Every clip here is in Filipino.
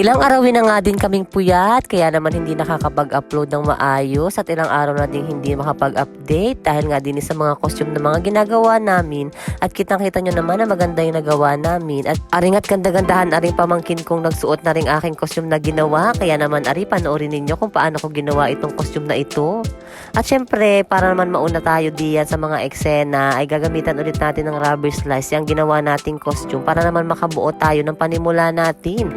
Ilang arawin na nga din kaming puyat, kaya naman hindi nakakapag-upload ng maayos at ilang araw na din hindi makapag-update dahil nga din sa mga costume na mga ginagawa namin at kitang-kita nyo naman na maganda yung nagawa namin at aring at ganda-gandahan aring pamangkin kong nagsuot na rin aking costume na ginawa kaya naman ari panoorin ninyo kung paano ko ginawa itong costume na ito. At syempre, para naman mauna tayo diyan sa mga eksena ay gagamitan ulit natin ng rubber slice yung ginawa nating costume para naman makabuo tayo ng panimula natin.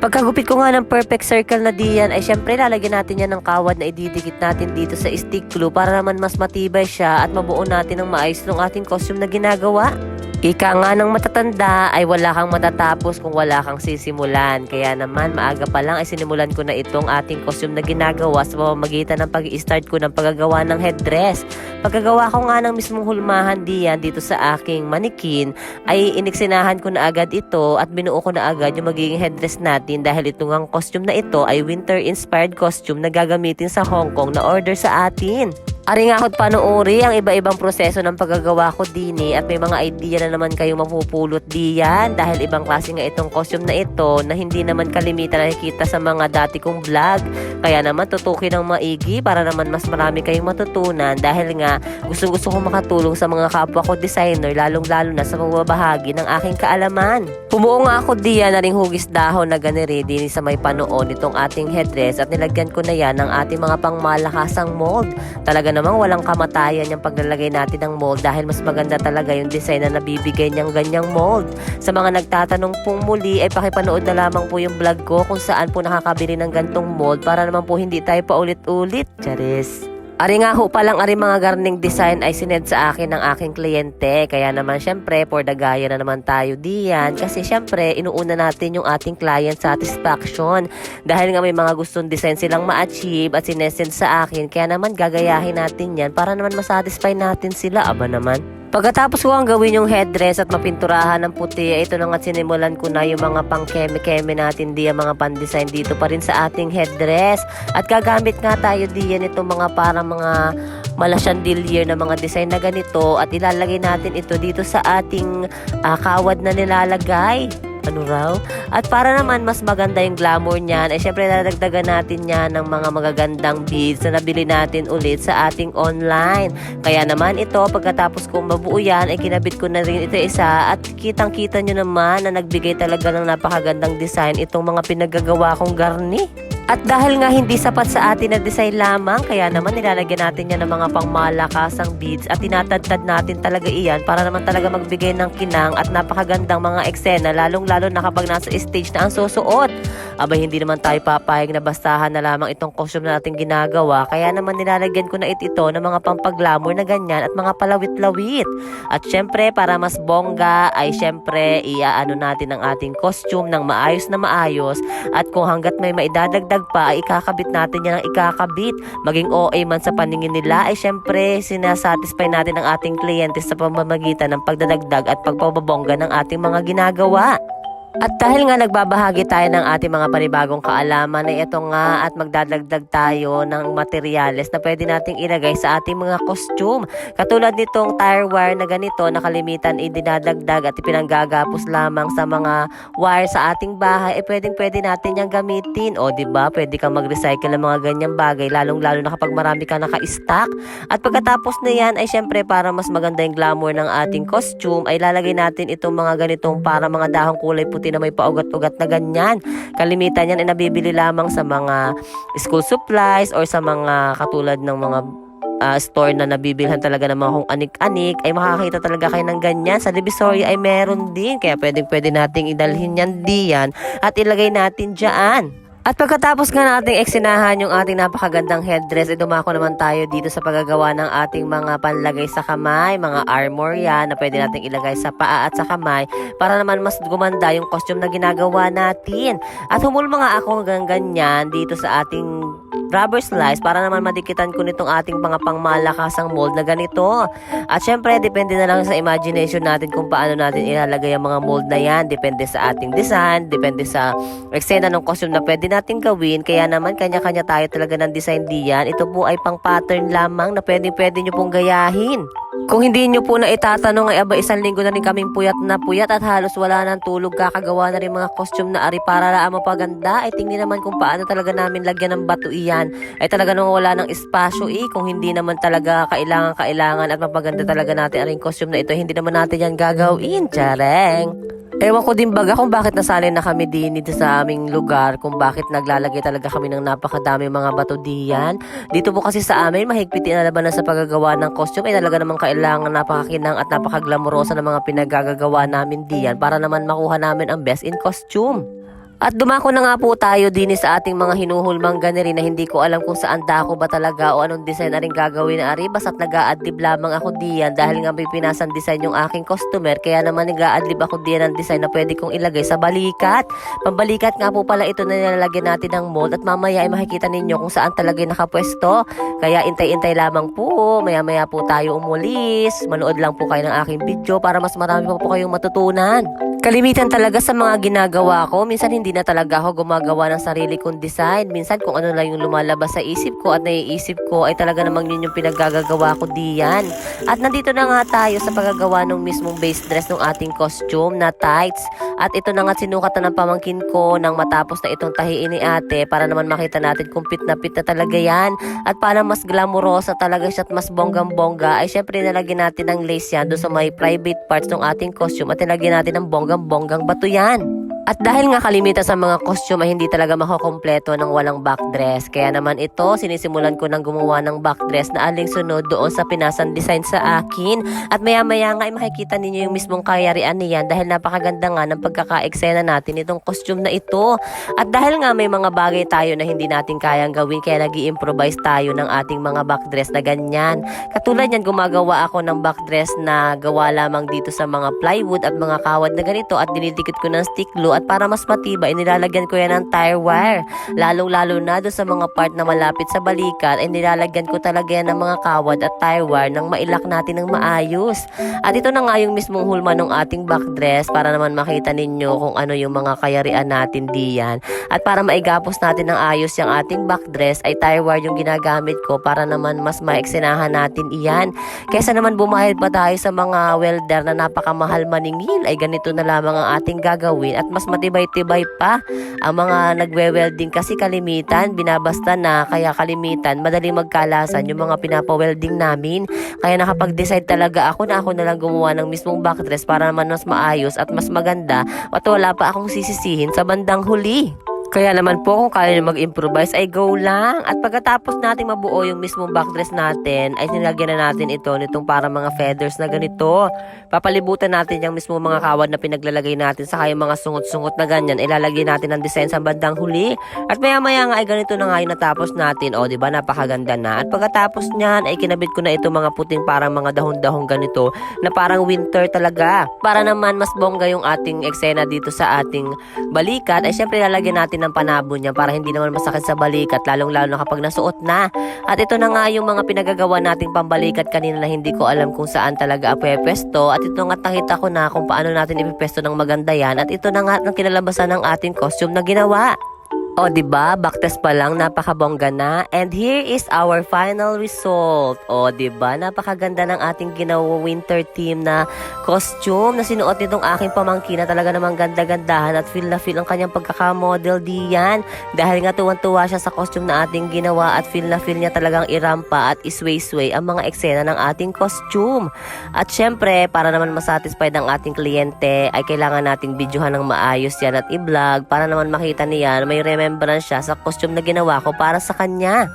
Pagkagupit ko nga ng perfect circle na diyan ay syempre lalagyan natin yan ng kawad na ididikit natin dito sa stick glue para naman mas matibay siya at mabuo natin ng maayos ng ating costume na ginagawa. Ika nga ng matatanda ay wala kang matatapos kung wala kang sisimulan. Kaya naman maaga pa lang ay sinimulan ko na itong ating costume na ginagawa sa pamamagitan ng pag-start ko ng paggagawa ng headdress. Pagkagawa ko nga ng mismong hulmahan diyan dito sa aking manikin ay iniksinahan ko na agad ito at binuo ko na agad yung magiging headdress natin dahil ito ngang costume na ito ay winter inspired costume na gagamitin sa Hong Kong na order sa atin. Ari nga ako't panuuri ang iba-ibang proseso ng paggagawa ko dini at may mga idea na naman kayong mapupulot diyan dahil ibang klase nga itong costume na ito na hindi naman kalimitan nakikita sa mga dati kong vlog. Kaya naman tutukin ng maigi para naman mas marami kayong matutunan dahil nga gustong gusto kong makatulong sa mga kapwa ko designer lalong lalo na sa pagbabahagi ng aking kaalaman. Pumuo nga ako diyan na ring hugis dahon na ganiri din sa may panoon nitong ating headdress at nilagyan ko na yan ng ating mga pangmalakasang mold. Talaga namang walang kamatayan yung paglalagay natin ng mold dahil mas maganda talaga yung design na nabibigay niyang ganyang mold. Sa mga nagtatanong pong muli ay pakipanood na lamang po yung vlog ko kung saan po nakakabili ng gantong mold para naman po hindi tayo paulit-ulit. Charis! Ari nga ho palang ari mga gardening design ay sined sa akin ng aking kliyente. Kaya naman syempre, for the gaya na naman tayo diyan. Kasi syempre, inuuna natin yung ating client satisfaction. Dahil nga may mga gustong design silang ma-achieve at sinesend sa akin. Kaya naman gagayahin natin yan para naman masatisfy natin sila. Aba naman. Pagkatapos ko ang gawin yung headdress at mapinturahan ng puti, ito na nga sinimulan ko na yung mga pang keme-keme natin diyan, mga pan-design dito pa rin sa ating headdress. At gagamit nga tayo diyan itong mga parang mga malasandilier na mga design na ganito at ilalagay natin ito dito sa ating ah, kawad na nilalagay. Ano raw? At para naman mas maganda yung glamour niyan, ay syempre dadagdagan natin yan ng mga magagandang beads na nabili natin ulit sa ating online. Kaya naman ito, pagkatapos kong mabuo yan, ay kinabit ko na rin ito isa at kitang-kita nyo naman na nagbigay talaga ng napakagandang design itong mga pinagagawa kong garni. At dahil nga hindi sapat sa atin na design lamang, kaya naman nilalagyan natin yan ng mga pangmalakasang beads at tinatadtad natin talaga iyan para naman talaga magbigay ng kinang at napakagandang mga eksena lalong-lalo na kapag nasa stage na ang susuot. Aba hindi naman tayo papayag na bastahan na lamang itong costume na natin ginagawa kaya naman nilalagyan ko na it ito ng mga pampaglamor na ganyan at mga palawit-lawit. At syempre para mas bongga ay syempre iaano natin ang ating costume ng maayos na maayos at kung hanggat may maidadagdag pa ay ikakabit natin yan ang ikakabit. Maging OA man sa paningin nila ay syempre sinasatisfy natin ang ating kliyente sa pamamagitan ng pagdadagdag at pagpapabongga ng ating mga ginagawa. At dahil nga nagbabahagi tayo ng ating mga panibagong kaalaman ay ito nga at magdadagdag tayo ng materyales na pwede nating ilagay sa ating mga costume. Katulad nitong tire wire na ganito na kalimitan idinadagdag at ipinanggagapos lamang sa mga wire sa ating bahay, eh pwedeng pwede natin yung gamitin. O ba pwede kang mag-recycle ng mga ganyang bagay lalong lalo na kapag marami ka naka-stock. At pagkatapos na yan ay syempre para mas maganda yung glamour ng ating costume ay lalagay natin itong mga ganitong para mga dahong kulay puti na may paugat-ugat na ganyan. Kalimitan yan ay nabibili lamang sa mga school supplies or sa mga katulad ng mga ah, store na nabibilhan talaga ng mga kung anik-anik ay makakita talaga kayo ng ganyan. Sa Divisoria ay meron din. Kaya pwedeng pwede nating idalhin yan diyan at ilagay natin dyan. At pagkatapos nga nating eksinahan yung ating napakagandang headdress, ay dumako naman tayo dito sa paggagawa ng ating mga panlagay sa kamay, mga armor yan na pwede nating ilagay sa paa at sa kamay para naman mas gumanda yung costume na ginagawa natin. At humulma nga ako hanggang ganyan dito sa ating rubber slice para naman madikitan ko nitong ating mga pangmalakasang mold na ganito. At syempre, depende na lang sa imagination natin kung paano natin ilalagay ang mga mold na yan. Depende sa ating design, depende sa eksena ng costume na pwede natin gawin. Kaya naman, kanya-kanya tayo talaga ng design diyan. Ito po ay pang pattern lamang na pwede-pwede nyo pong gayahin. Kung hindi nyo po na itatanong ay aba isang linggo na rin kaming puyat na puyat at halos wala nang tulog kakagawa na rin mga costume na ari para lang mapaganda ay tingnan naman kung paano talaga namin lagyan ng bato iyan ay talaga nung wala ng espasyo eh kung hindi naman talaga kailangan kailangan at mapaganda talaga natin ang costume na ito hindi naman natin yan gagawin chareng Ewan ko din baga kung bakit nasanay na kami din dito sa aming lugar, kung bakit naglalagay talaga kami ng napakadami mga bato diyan. Dito po kasi sa amin, mahigpit na labanan sa paggagawa ng costume ay talaga namang kailangan napakakinang at napakaglamorosa ng mga pinagagagawa namin diyan para naman makuha namin ang best in costume. At dumako na nga po tayo din sa ating mga hinuhulmang ganeri na hindi ko alam kung saan dako ba talaga o anong design na rin gagawin na ari. Basta't nag-a-adlib lamang ako diyan dahil nga may pinasan design yung aking customer. Kaya naman nag-a-adlib ako diyan ng design na pwede kong ilagay sa balikat. Pambalikat nga po pala ito na nilalagyan natin ng mold at mamaya ay makikita ninyo kung saan talaga yung nakapwesto. Kaya intay-intay lamang po. Maya-maya po tayo umulis. Manood lang po kayo ng aking video para mas marami pa po kayong matutunan. Kalimitan talaga sa mga ginagawa ko. Minsan hindi na talaga ako gumagawa ng sarili kong design. Minsan kung ano lang yung lumalabas sa isip ko at naiisip ko ay talaga namang yun yung pinagagagawa ko diyan. At nandito na nga tayo sa paggagawa ng mismong base dress ng ating costume na tights. At ito na nga sinukatan ng pamangkin ko nang matapos na itong tahiin ni ate para naman makita natin kung pit na pit na talaga yan. At para mas glamorosa talaga siya at mas bonggang-bongga ay syempre nalagyan natin ng lace yan doon sa may private parts ng ating costume at nilagyan natin ng bonggang-bonggang bato yan. At dahil nga kalimitan sa mga costume ay hindi talaga makokompleto ng walang backdress. Kaya naman ito, sinisimulan ko ng gumawa ng backdress na aling sunod doon sa pinasan design sa akin. At maya maya nga ay makikita ninyo yung mismong kayarian niyan dahil napakaganda nga ng pagkaka-eksena natin itong costume na ito. At dahil nga may mga bagay tayo na hindi natin kayang gawin kaya nag improvise tayo ng ating mga backdress na ganyan. Katulad yan, gumagawa ako ng backdress na gawa lamang dito sa mga plywood at mga kawad na ganito at dinidikit ko ng stick glue at para mas matibay, nilalagyan ko yan ng tire wire. Lalong-lalo na doon sa mga part na malapit sa balikat, ay nilalagyan ko talaga yan ng mga kawad at tire wire nang mailak natin ng maayos. At ito na nga yung mismong hulma ng ating backdress para naman makita ninyo kung ano yung mga kayarian natin diyan. At para maigapos natin ng ayos yung ating backdress, ay tire wire yung ginagamit ko para naman mas maeksinahan natin iyan. Kesa naman bumahid pa tayo sa mga welder na napakamahal maningil, ay ganito na lamang ang ating gagawin at mas matibay-tibay pa. Ang mga nagwe-welding kasi kalimitan, binabasta na, kaya kalimitan, madaling magkalasan yung mga pinapa-welding namin. Kaya nakapag-decide talaga ako na ako na lang gumawa ng mismong backdress para naman mas maayos at mas maganda at wala pa akong sisisihin sa bandang huli. Kaya naman po kung kaya nyo mag-improvise ay go lang. At pagkatapos nating mabuo yung mismong backdress natin, ay nilagyan na natin ito nitong para mga feathers na ganito. Papalibutan natin yung mismong mga kawad na pinaglalagay natin sa yung mga sungot-sungot na ganyan. Ilalagay natin ang design sa bandang huli. At maya maya nga ay ganito na nga yung natapos natin. O, ba napakaganda na. At pagkatapos niyan ay kinabit ko na ito mga puting parang mga dahon-dahon ganito na parang winter talaga. Para naman mas bongga yung ating eksena dito sa ating balikat ay syempre lalagyan natin ng panabo niya para hindi naman masakit sa balikat lalong lalo na kapag nasuot na. At ito na nga yung mga pinagagawa nating pambalikat kanina na hindi ko alam kung saan talaga apwesto at ito nga nakita ko na kung paano natin ipipwesto ng maganda yan at ito na nga ang kinalabasan ng ating costume na ginawa. O, di ba? Backtest pa lang, napakabongga na. And here is our final result. O, di ba? Napakaganda ng ating ginawa winter team na costume na sinuot nitong aking pamangkin na talaga namang ganda-gandahan at feel na feel ang kanyang pagkakamodel diyan. Dahil nga tuwan-tuwa siya sa costume na ating ginawa at feel na feel niya talagang irampa at isway-sway ang mga eksena ng ating costume. At syempre, para naman masatisfied ang ating kliyente, ay kailangan nating videohan ng maayos yan at i-vlog para naman makita niya may remembrance siya sa costume na ginawa ko para sa kanya.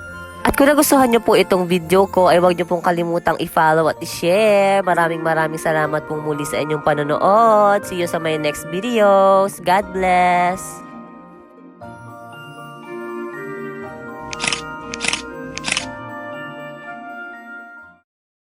At kung nagustuhan niyo po itong video ko, ay huwag niyo pong kalimutang i-follow at i-share. Maraming maraming salamat pong muli sa inyong panonood. See you sa my next videos. God bless!